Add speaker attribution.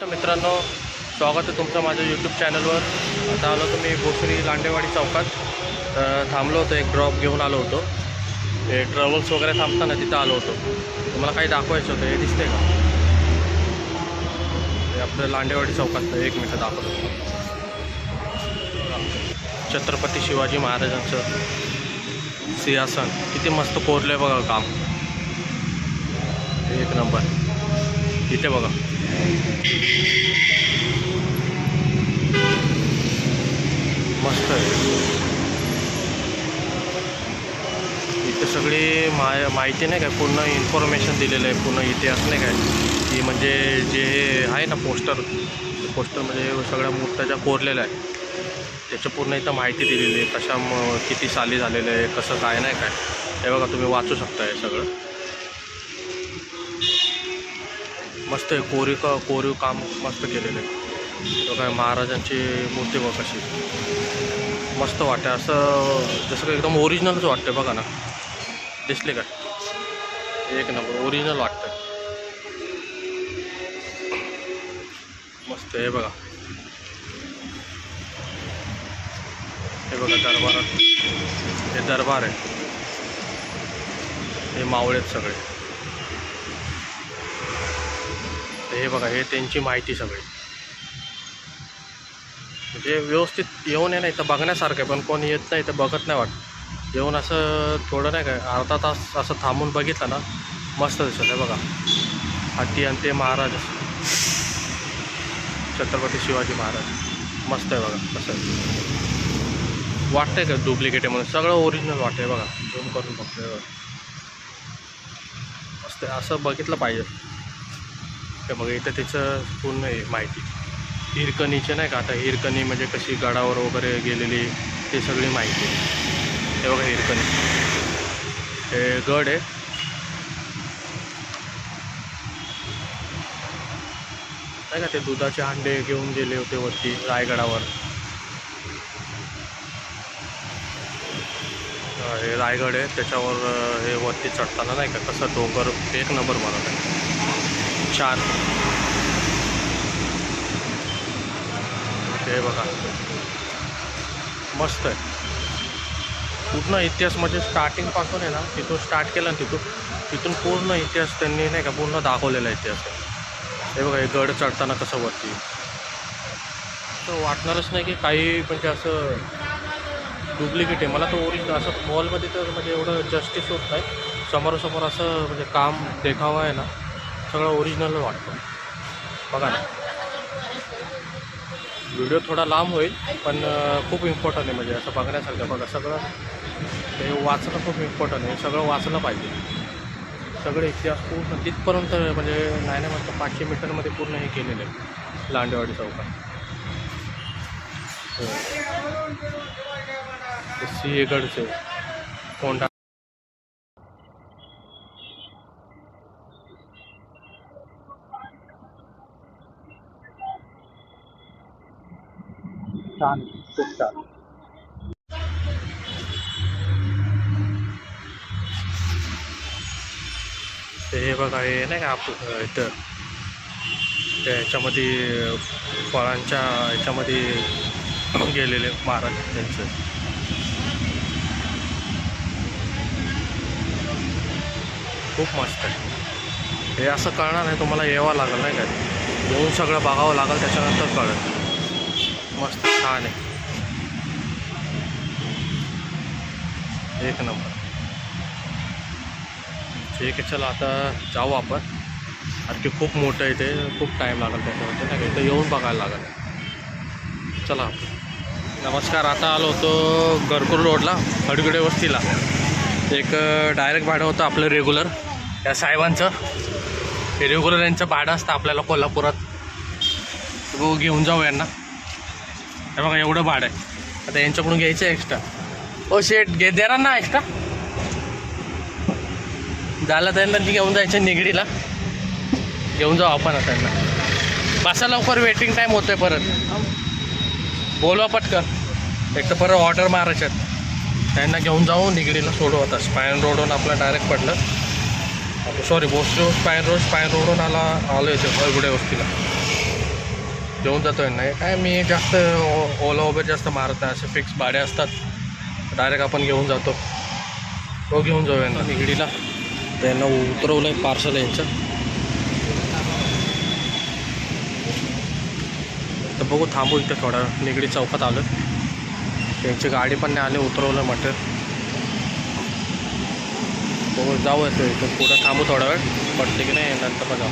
Speaker 1: तर मित्रांनो स्वागत आहे तुमचं माझ्या यूट्यूब चॅनलवर आता आलो तुम्ही भोसरी लांडेवाडी चौकात. तर थांबलो होतो एक ड्रॉप घेऊन आलो होतो. हे ट्रॅव्हल्स वगैरे थांबताना तिथं आलो होतो. तुम्हाला काही दाखवायचं होतं हे दिसते का? हे आपलं लांडेवाडी चौकात एक मिनटं दाखवतो छत्रपती शिवाजी महाराजांचं सिंहासन. किती मस्त कोरलं आहे बघा काम. एक नंबर इथे बघा. मस्त आहे. इथे सगळी माय माहिती नाही काय पूर्ण इन्फॉर्मेशन दिलेलं आहे पूर्ण इतिहास नाही काय की म्हणजे जे आहे ना पोस्टर पोस्टर म्हणजे सगळ्या मूर्त्याच्या कोरलेल्या आहे त्याच्या पूर्ण इथं माहिती दिलेली आहे कशा किती साली झालेलं आहे कसं काय नाही काय? हे बघा तुम्ही वाचू शकता हे सगळं. मस्त आहे. कोरीव का कोरीव काम मस्त केलेलं. आहे काय महाराजांची मूर्ती बघ कशी. मस्त वाटते असं जसं काय एकदम ओरिजिनलच वाटतं बघा ना. दिसले का? एक नंबर. ओरिजिनल वाटतं मस्त आहे हे बघा. हे बघा दरबारात. हे दरबार आहे. हे मावळे आहेत तर हे बघा हे त्यांची माहिती सगळी. म्हणजे व्यवस्थित येऊन आहे ना इथं बघण्यासारखं आहे पण कोणी येत नाही तर बघत नाही वाटत. येऊन असं थोडं नाही काय अर्धा तास असं थांबून बघितलं ना मस्त दिसत आहे बघा. हत्ती आणि ते महाराज छत्रपती शिवाजी महाराज. मस्त आहे बघा कसं आहे. वाटतंय का डुप्लिकेट आहे म्हणून? सगळं ओरिजिनल वाटतंय बघा. झूम करून बघतोय बघा. मस्त आहे. असं बघितलं पाहिजे. तर मग इथं त्याचं पूर्ण आहे माहिती. हिरकणीचे नाही का आता हिरकणी म्हणजे कशी गडावर वगैरे गेलेली ते सगळी माहिती आहे. हे बघा हिरकणी. हे गड आहे. नाही का ते दुधाचे अंडे घेऊन गेले होते वरती रायगडावर. हे रायगड आहे. त्याच्यावर हे वरती चढताना नाही का कसं डोंगर एक नंबर बनवत आहे. छान हे बघा. मस्त आहे. पूर्ण इतिहास म्हणजे स्टार्टिंगपासून आहे ना तिथून स्टार्ट केलं ना तिथून तिथून पूर्ण इतिहास त्यांनी नाही का पूर्ण दाखवलेला आहे इतिहास. हे बघा हे गड चढताना कसं वरती. तर वाटणारच नाही की काही म्हणजे असं डुप्लिकेट आहे. मला तर ओरिजिनल असं मॉलमध्ये तर म्हणजे एवढं जस्टिस होत नाही. समोरासमोर असं म्हणजे काम देखावा आहे ना. सगळं ओरिजिनल वाटतं. बघा ना. व्हिडिओ थोडा लांब होईल पण खूप इम्पॉर्टंट आहे म्हणजे असं बघण्यासारखं बघा. सगळं ते वाचणं खूप इम्पॉर्टंट आहे. सगळं वाचलं पाहिजे. सगळे इतिहास पूर्ण तिथपर्यंत म्हणजे नाही नाही म्हणतं पाचशे मीटरमध्ये पूर्ण हे केलेलं आहे. लांडेवाडी चौकात. हो. सिंहगडचे कोंढा छान खूप छान ते हे बघा हे नाही का आप इथं. त्याच्यामध्ये फळांच्या ह्याच्यामध्ये गेलेले महाराज त्यांचं. खूप मस्त आहे. हे असं कळणार नाही तुम्हाला यावं लागेल नाही का? येऊन सगळं बघावं लागेल त्याच्यानंतर कळेल. मस्त छान आहे. एक नंबर. ठीक आहे चला आता जाऊ आपण. आणखी खूप मोठं आहे ते खूप टाईम लागेल त्याच्यामध्ये. नाही का इथं येऊन बघायला लागेल. चला. नमस्कार आता आलो होतो गरकुर रोडला हडगडे वस्तीला. एक डायरेक्ट भाडं होतं आपलं रेग्युलर या साहेबांचं. हे रेग्युलर यांचं भाडं असतं आपल्याला कोल्हापुरात. घेऊन जाऊ यांना. हे बघा एवढं भाडं आहे. आता यांच्याकडून घ्यायचं एक्स्ट्रा ओ शेट घे देणार ना एक्स्ट्रा झालं त्यांना ती घेऊन जायचं निगडीला. घेऊन जाऊ आपण त्यांना. बसा लवकर वेटिंग टाईम होतोय परत. बोलवा पटकन. एक तर परत ऑर्डर मारायच्यात त्यांना घेऊन जाऊ निगडीला सोडू आता. स्पायन रोडवरून आपलं डायरेक्ट पडलं. सॉरी बोस्टो स्पायन रोड स्पायन रोडवरून आला आलो येते हळगुडे वस्तीला घेऊन जातो नाही काय मी जास्त ओ- ओला वगैरे जास्त मारत नाही. असे फिक्स भाडे असतात. डायरेक्ट आपण घेऊन जातो. तो घेऊन जाऊ यांना निगडीला त्यांना उतरवलं आहे पार्सल यांचं. तर बघू थांबू इथं थोडा. वेळ. निगडी चौकात आलं त्यांची गाडी पण नाही आली उतरवलं म्हटलं. बघू जाऊ येतो इथं. पुढं थांबू थोडा वेळ. पडते की नाही नंतर पण जाऊ